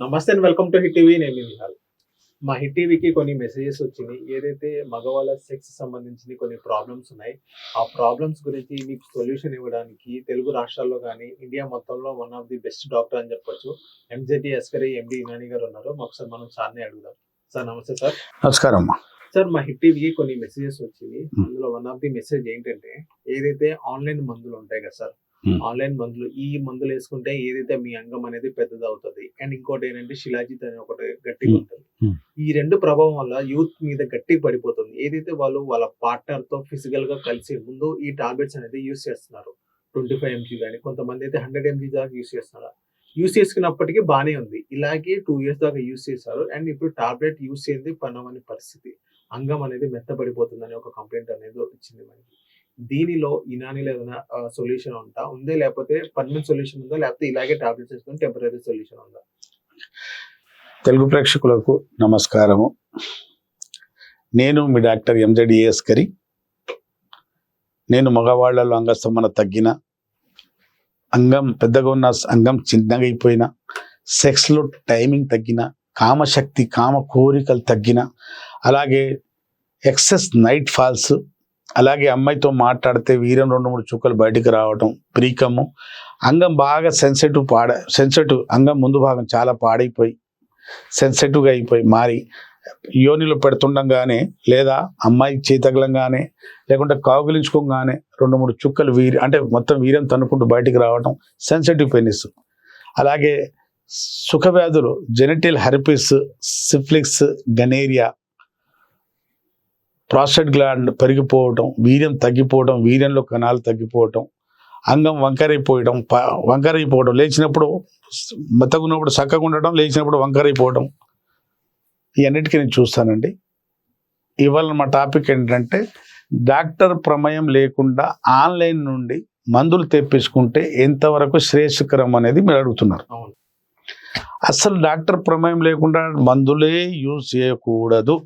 నమస్తే and welcome to Hit TV. నేను విహాల్. మా హిట్ టీవీకి కొన్ని మెసేజెస్ వచ్చినాయి. ఏదైతే మగవాళ్ళ సెక్స్ సంబంధించిన కొన్ని ప్రాబ్లమ్స్ ఉన్నాయి ఆ ప్రాబ్లమ్స్ గురించి మీకు సొల్యూషన్ ఇవ్వడానికి తెలుగు రాష్ట్రాల్లో కానీ ఇండియా మొత్తంలో one of the best doctor అని చెప్పొచ్చు. ఎంజెటి ఎస్కరి ఎండి ఇనాని గారు ఉన్నారు. ఒకసారి మనం సార్ని అడుగుదాం. సార్ నమస్తే సార్. నమస్కారం అమ్మా. సార్ మా హిట్ టీవీకి కొన్ని మెసేజెస్ వచ్చింది అందులో వన్ ఆఫ్ ది మెసేజ్ ఏంటంటే ఏదైతే ఆన్లైన్ మందులు ఉంటాయి కదా సార్ Hmm. ఆన్లైన్ మందులు ఈ మందులు వేసుకుంటే ఏదైతే మీ అంగం అనేది పెద్దది అవుతుంది అండ్ ఇంకోటి ఏంటంటే శిలాజిత్ అనే ఒకటి గట్టిగా Hmm. ఉంటుంది. Hmm. ఈ రెండు ప్రభావం వల్ల యూత్ మీద గట్టి పడిపోతుంది. ఏదైతే వాళ్ళు వాళ్ళ పార్ట్నర్తో ఫిజికల్గా కలిసి ముందు ఈ టాబ్లెట్స్ అనేది యూస్ చేస్తున్నారు. ట్వంటీ ఫైవ్ ఎంజీ కానీ కొంతమంది అయితే హండ్రెడ్ ఎంజీ దాకా యూస్ చేస్తున్నారు. యూస్ చేసుకున్నప్పటికీ బానే ఉంది. ఇలాగే టూ ఇయర్స్ దాకా యూస్ చేశారు. అండ్ ఇప్పుడు టాబ్లెట్ యూస్ చేయండి పనమని పరిస్థితి. అంగం అనేది మెత్తబడిపోతుందని ఒక కంప్లైంట్ అనేది వచ్చింది మనకి. దీనిలో ఇనానిలో ఏదైనా సొల్యూషన్ ఉందా? ఉందే లేకపోతే పర్మనెంట్ సొల్యూషన్ ఉందా? లేకపోతే ఇలాగే టాబ్లెట్స్ వేసుకుని టెంపరీ సొల్యూషన్ ఉందా? తెలుగు ప్రేక్షకులకు నమస్కారము. నేను మీ డాక్టర్ ఎంజడిఎస్ కరి. నేను మగవాళ్ళలో అంగస్తంభన తగ్గిన. అంగం పెద్దగా ఉన్న అంగం చిన్నగా అయిపోయిన. సెక్స్లో టైమింగ్ తగ్గిన. కామశక్తి కామ కోరికలు తగ్గిన. అలాగే ఎక్సెస్ నైట్ ఫాల్స్ అలాగే అమ్మాయితో మాట్లాడితే వీరం రెండు మూడు చుక్కలు బయటికి రావటం ప్రీకము. అంగం బాగా సెన్సిటివ్ పాడ సెన్సిటివ్ అంగం ముందు భాగం చాలా పాడైపోయి సెన్సిటివ్గా అయిపోయి మారి యోనిలో పెడుతుండగానే లేదా అమ్మాయి చేతగలంగానే లేకుంటే కాగులించుకోగానే రెండు మూడు చుక్కలు వీరి అంటే మొత్తం వీరం తన్నుకుంటూ బయటికి రావడం సెన్సిటివ్ పెనిస్ అలాగే సుఖవ్యాధులు genital herpes syphilis gonorrhoea prostate gland పెరిగిపోవటం వీర్యం తగ్గిపోవటం వీర్యంలో కణాలు తగ్గిపోవటం అంగం వంకరైపోవడం ప- వంకరైపోవడం లేచినప్పుడు మెత్తగున్నప్పుడు చక్కగా ఉండడం లేచినప్పుడు వంకరైపోవడం ఇవన్నిటికీ నేను చూస్తానండి. ఇవాళ మా టాపిక్ ఏంటంటే డాక్టర్ ప్రమేయం లేకుండా ఆన్లైన్ నుండి మందులు తెప్పించుకుంటే ఎంతవరకు శ్రేయస్కరం అనేది మీరు అడుగుతున్నారు. అసలు డాక్టర్ ప్రమేయం లేకుండా మందులే యూజ్ చేయకూడదు.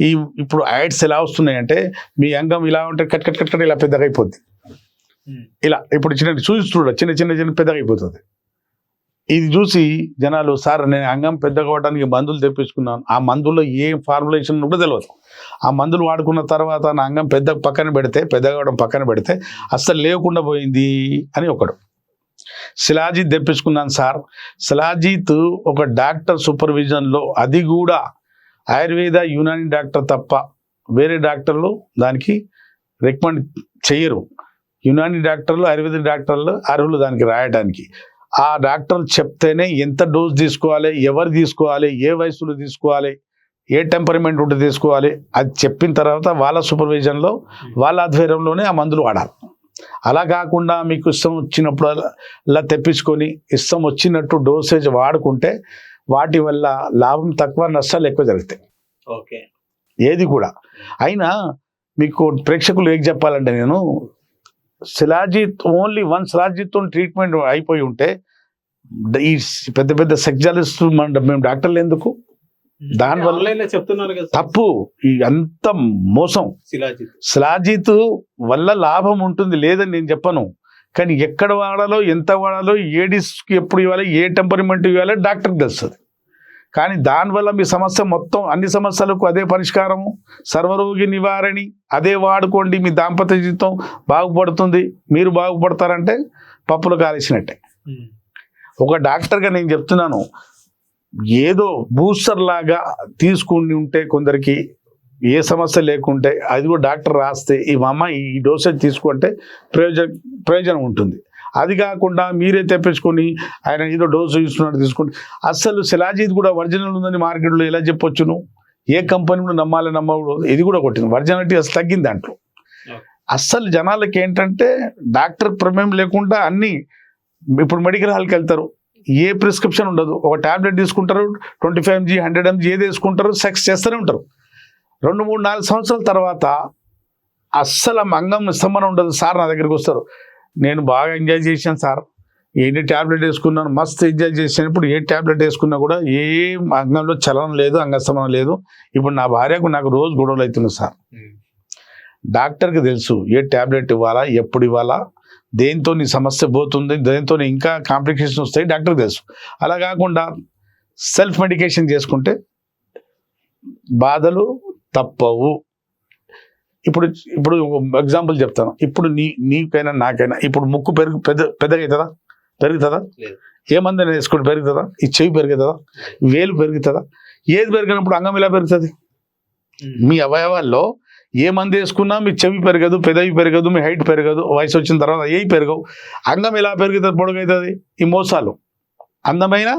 ఈ ఇప్పుడు యాడ్స్ ఎలా వస్తున్నాయంటే మీ అంగం ఇలా ఉంటే కట్ కట్ కట్ కట్ ఇలా పెద్దగా అయిపోద్ది. Hmm. ఇలా ఇప్పుడు చిన్న చూసి చూడ చిన్న చిన్న చిన్న పెద్దగా అయిపోతుంది. ఇది చూసి జనాలు సార్ నేను అంగం పెద్దగా అవడానికి మందులు తెప్పించుకున్నాను. ఆ మందుల్లో ఏ ఫార్ములేషన్ కూడా తెలియదు ఆ మందులు వాడుకున్న తర్వాత నా అంగం పెద్ద పక్కన పెడితే పెద్దగా అవడం పక్కన పెడితే అస్సలు లేకుండా పోయింది అని ఒకడు. శిలాజిత్ తెప్పించుకున్నాను సార్. శిలాజిత్ ఒక డాక్టర్ సూపర్విజన్లో అది కూడా ఆయుర్వేద యునాని డాక్టర్ తప్ప వేరే డాక్టర్లు దానికి రికమెండ్ చేయరు యునాని డాక్టర్లు ఆయుర్వేద డాక్టర్లు అర్హులు దానికి రాయడానికి ఆ డాక్టర్లు చెప్తేనే ఎంత డోస్ తీసుకోవాలి ఎవరు తీసుకోవాలి ఏ వయసులో తీసుకోవాలి ఏ టెంపర్మెంట్ ఉంటే తీసుకోవాలి అది చెప్పిన తర్వాత వాళ్ళ సూపర్విజన్లో వాళ్ళ ఆధ్వర్యంలోనే ఆ మందులు వాడాలి. అలా కాకుండా మీకు ఇష్టం వచ్చినప్పుడు అలా తెప్పించుకొని ఇష్టం వచ్చినట్టు డోసేజ్ వాడుకుంటే వాటి వల్ల లాభం తక్కువ నష్టాలు ఎక్కువ జరుగుతాయి. ఓకే. ఏది కూడా. అయినా మీకు ప్రేక్షకులు ఏం చెప్పాలంటే నేను shilajit only one shilajit treatment అయిపోయి ఉంటే ఈ పెద్ద పెద్ద సెక్జాలిస్ట్ మన మేము డాక్టర్లు ఎందుకు? దానివల్ల- చెప్తున్నారు. తప్పు. ఈ అంత మోసం. శిలాజిత్. వల్ల లాభం ఉంటుంది లేదని నేను చెప్పను. కానీ ఎక్కడ వాడాలో ఎంత వాడాలో ఏ డిస్కి ఎప్పుడు ఇవ్వాలి ఏ టెంపర్మెంట్ ఇవ్వాలో డాక్టర్కి తెలుస్తుంది. కానీ దానివల్ల మీ సమస్య మొత్తం అన్ని సమస్యలకు అదే పరిష్కారము. సర్వరోగి నివారణి అదే వాడుకోండి మీ దాంపత్య జీవితం. బాగుపడుతుంది. మీరు బాగుపడతారంటే పప్పులు కాలేసినట్టే. ఒక డాక్టర్గా నేను చెప్తున్నాను. ఏదో బూస్టర్ లాగా తీసుకుని ఉంటే కొందరికి ఏ సమస్య లేకుంటే అది కూడా డాక్టర్ రాస్తే ఈ మా అమ్మ ఈ డోసేజ్ తీసుకుంటే ప్రయోజనం ప్రయోజనం ఉంటుంది. అది కాకుండా మీరే తెప్పించుకొని ఆయన ఏదో డోసు ఇస్తున్నట్టు తీసుకుని అస్సలు శిలాజీత్ కూడా ఒరిజినల్ ఉందని మార్కెట్లో ఎలా చెప్పొచ్చును? ఏ కంపెనీ కూడా నమ్మాలి నమ్మకూడదు. ఇది కూడా కొట్టింది. ఒరిజినాలిటీ అసలు తగ్గింది దాంట్లో. అస్సలు జనాలకి ఏంటంటే డాక్టర్ ప్రమేయం లేకుండా అన్ని ఇప్పుడు మెడికల్ హాల్కి వెళ్తారు. ఏ ప్రిస్క్రిప్షన్ ఉండదు. ఒక టాబ్లెట్ తీసుకుంటారు twenty five MG hundred MG ఏది వేసుకుంటారు సెక్స్ చేస్తూనే ఉంటారు. రెండు మూడు నాలుగు సంవత్సరాల తర్వాత అస్సలు అంగం స్తంభన ఉండదు. సార్ నా దగ్గరికి వస్తారు. నేను బాగా ఎంజాయ్ చేశాను సార్. ఎన్ని ట్యాబ్లెట్ వేసుకున్నాను మస్తు ఎంజాయ్ చేసినప్పుడు ఏ ట్యాబ్లెట్ వేసుకున్నా కూడా ఏ అంగంలో చలనం లేదు అంగస్తంభనం లేదు. ఇప్పుడు నా భార్యకు నాకు రోజు గొడవలు అవుతున్నాయి సార్. డాక్టర్కి తెలుసు ఏ ట్యాబ్లెట్ ఇవ్వాలా ఎప్పుడు ఇవ్వాలా దేంతో నీ సమస్య పోతుంది దేంతో ఇంకా కాంప్లికేషన్ వస్తాయి డాక్టర్కి తెలుసు. అలా కాకుండా సెల్ఫ్ మెడికేషన్ చేసుకుంటే బాధలు తప్పవు. ఇప్పుడు ఇప్పుడు ఎగ్జాంపుల్ చెప్తాను. ఇప్పుడు నీ నీకైనా నాకైనా ఇప్పుడు ముక్కు పెరుగు పెద్ద పెద్దగా అవుతుందా పెరుగుతుందా? లేదు. ఏ మంది వేసుకుంటే పెరుగుతుందా? ఈ చెవి పెరుగుతుందా? వేలు పెరుగుతుందా? ఏది పెరిగినప్పుడు అంగం ఎలా పెరుగుతుంది? మీ అవయవాల్లో ఏ మంది వేసుకున్నా మీ చెవి పెరగదు పెదవి పెరగదు మీ హైట్ పెరగదు వయసు వచ్చిన తర్వాత ఏ పెరగవు. అంగం ఎలా పెరుగుతుంది? పొడుగవుతుంది ఈ మోసాలు. అందమైన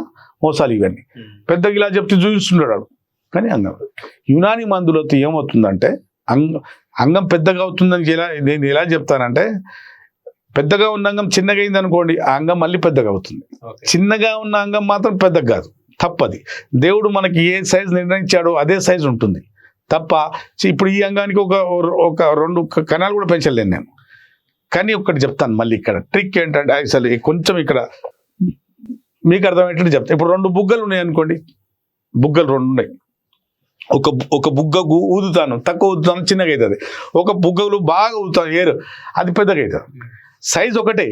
మోసాలు ఇవన్నీ. పెద్దగా ఇలా చెప్తే చూపిస్తున్నాడు. కానీ అంగం. యునాని మందులతో ఏమవుతుందంటే అంగ అంగం పెద్దగా అవుతుందని ఎలా నేను ఎలా చెప్తానంటే పెద్దగా ఉన్న అంగం చిన్నగా అయింది అనుకోండి ఆ అంగం మళ్ళీ పెద్దగా అవుతుంది. చిన్నగా ఉన్న అంగం మాత్రం పెద్దగా కాదు. తప్పది. దేవుడు మనకి ఏ సైజు నిర్ణయించాడో అదే సైజు ఉంటుంది. తప్ప ఇప్పుడు ఈ అంగానికి ఒక ఒక రెండు కణాలు కూడా పెంచలేను నేను. కానీ ఒకటి చెప్తాను మళ్ళీ ఇక్కడ. ట్రిక్ ఏంటంటే అసలు కొంచెం ఇక్కడ మీకు అర్థమయ్యేటట్టు చెప్తాను ఇప్పుడు రెండు బుగ్గలు ఉన్నాయి అనుకోండి బుగ్గలు రెండు ఉన్నాయి. ఒక ఒక బుగ్గకు ఊదుతాను. తక్కువ ఊదుతాను చిన్నగా అవుతుంది ఒక బుగ్గలు బాగా ఊదుతాను ఏరు. అది పెద్దగా అవుతుంది సైజ్ ఒకటే.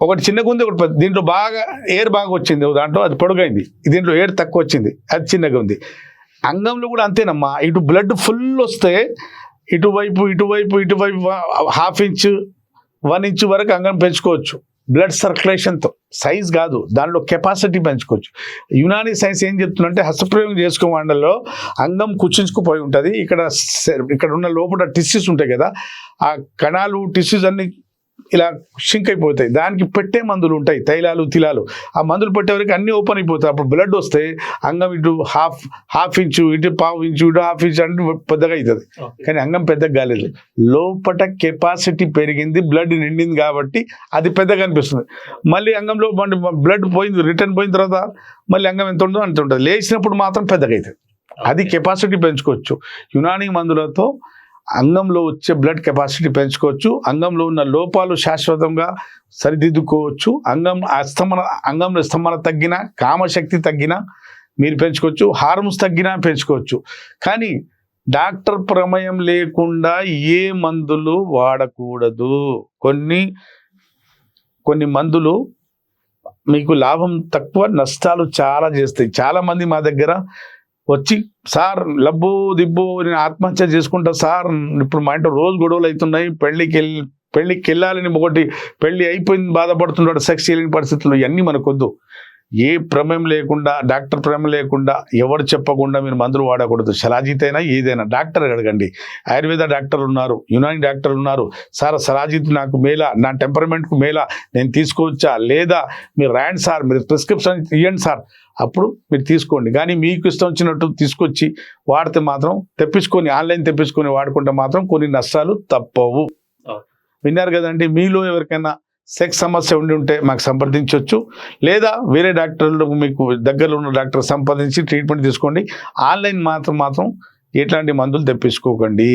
ఒకటి చిన్నగా ఉంది ఒకటి పెద్ద దీంట్లో బాగా ఎయిర్ బాగా వచ్చింది. దాంట్లో అది పొడుగైంది. దీంట్లో ఎయిర్ తక్కువ వచ్చింది. అది చిన్నగా ఉంది. అంగంలో కూడా అంతేనమ్మా. ఇటు బ్లడ్ ఫుల్ వస్తే ఇటువైపు ఇటువైపు ఇటువైపు హాఫ్ ఇంచ్ వన్ ఇంచ్ వరకు అంగం పెంచుకోవచ్చు. బ్లడ్ సర్క్యులేషన్తో సైజ్ కాదు దానిలో కెపాసిటీ పెంచుకోవచ్చు. యునానీ సైన్స్ ఏం చెప్తుందంటే హస్తప్రయోగం చేసుకో వాళ్ళలో అంగం కుచ్చించుకుపోయి ఉంటుంది. ఇక్కడ ఇక్కడ ఉన్న లోపల టిష్యూస్ ఉంటాయి కదా ఆ కణాలు టిష్యూస్ అన్ని ఇలా షింక్ అయిపోతాయి. దానికి పెట్టే మందులు ఉంటాయి. తైలాలు తిలాలు. ఆ మందులు పెట్టేవరకు అన్ని ఓపెన్ అయిపోతాయి. అప్పుడు బ్లడ్ వస్తే అంగం ఇటు హాఫ్ హాఫ్ ఇంచు ఇటు పావు ఇంచు ఇటు హాఫ్ ఇంచు అంటే పెద్దగా అవుతుంది. కానీ అంగం పెద్దగా కాలేదు. లోపట కెపాసిటీ పెరిగింది. బ్లడ్ నిండింది కాబట్టి అది పెద్దగా అనిపిస్తుంది. మళ్ళీ అంగంలో బ్లడ్ పోయింది రిటర్న్ పోయిన తర్వాత మళ్ళీ అంగం ఎంత ఉందో అంత ఉంటుంది. లేచినప్పుడు మాత్రం పెద్దగా అవుతుంది. అది కెపాసిటీ పెంచుకోవచ్చు. యునాని మందులతో అంగంలో వచ్చే బ్లడ్ కెపాసిటీ పెంచుకోవచ్చు. అంగంలో ఉన్న లోపాలు శాశ్వతంగా సరిదిద్దుకోవచ్చు. అంగం అస్తమన అంగంలో స్తంభన తగ్గిన కామశక్తి తగ్గిన మీరు పెంచుకోవచ్చు. హార్మోన్స్ తగ్గినా పెంచుకోవచ్చు. కానీ డాక్టర్ ప్రమేయం లేకుండా ఏ మందులు వాడకూడదు. కొన్ని కొన్ని మందులు మీకు లాభం తక్కువ నష్టాలు చాలా చేస్తాయి. చాలామంది మా దగ్గర వచ్చి సార్ లబ్బు దిబ్బు నేను ఆత్మహత్య చేసుకుంటా సార్ ఇప్పుడు మా ఇంట్లో రోజు గొడవలు అవుతున్నాయి పెళ్ళికి వెళ్ళి పెళ్ళికి వెళ్ళాలని ఒకటి పెళ్ళి అయిపోయింది బాధపడుతున్నాడు సెక్స్ చేయలేని పరిస్థితులు ఇవన్నీ మనకొద్దు. ఏ ప్రమేయం లేకుండా డాక్టర్ ప్రమేయం లేకుండా ఎవరు చెప్పకుండా మీరు మందులు వాడకూడదు. సలాజిత్ అయినా ఏదైనా? డాక్టర్ అడగండి. ఆయుర్వేద డాక్టర్లు ఉన్నారు యునాని డాక్టర్లు ఉన్నారు. సార్ సలాజిత్ నాకు మేలా నా టెంపర్మెంట్కు మేలా నేను తీసుకోవచ్చా? లేదా మీరు రాయండి సార్ మీరు ప్రిస్క్రిప్షన్ ఇవ్వండి సార్. అప్పుడు మీరు తీసుకోండి. కానీ మీకు ఇష్టం వచ్చినట్టు తీసుకొచ్చి వాడితే మాత్రం తెప్పించుకొని ఆన్లైన్ తెప్పించుకొని వాడుకుంటే మాత్రం కొన్ని నష్టాలు తప్పవు. విన్నారు కదండి మీలో ఎవరికైనా సెక్స్ సమస్య ఉండి ఉంటే మాకు సంప్రదించవచ్చు లేదా వేరే డాక్టర్లు మీకు దగ్గరలో ఉన్న డాక్టర్ సంప్రదించి ట్రీట్మెంట్ తీసుకోండి. ఆన్లైన్ మాత్రం మాత్రం ఎట్లాంటి మందులు తెప్పించుకోకండి.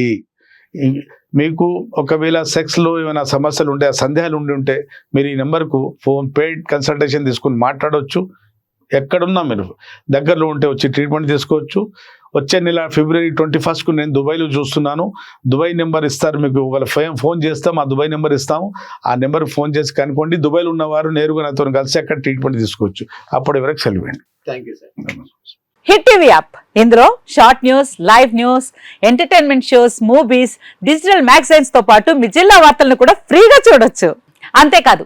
మీకు ఒకవేళ సెక్స్లో ఏమైనా సమస్యలు ఉంటే ఆ సందేహాలు ఉండి ఉంటే మీరు ఈ నెంబర్కు ఫోన్ పేడ్ కన్సల్టేషన్ తీసుకుని మాట్లాడవచ్చు ఎక్కడున్నా మీరు దగ్గరలో ఉంటే వచ్చి ట్రీట్మెంట్ తీసుకోవచ్చు. వచ్చే నెల ఫిబ్రవరి ట్వంటీ ఫస్ట్కు నేను దుబాయ్లో చూస్తున్నాను. దుబాయ్ నెంబర్ ఇస్తారు మీకు ఒకవేళ ఫోన్ ఫోన్ చేస్తాం ఆ దుబాయ్ నెంబర్ ఇస్తాము. ఆ నెంబర్కి ఫోన్ చేసి కనుక్కోండి. దుబాయ్లో ఉన్నవారు నేరుగా నాతో కలిసి అక్కడ ట్రీట్మెంట్ తీసుకోవచ్చు. అప్పటి వరకు సెలవు thank you sir Hit TV app. ఇందులో short news live news entertainment shows movies digital మ్యాగజైన్స్తో పాటు మీ జిల్లా వార్తలను కూడా ఫ్రీగా చూడొచ్చు. అంతేకాదు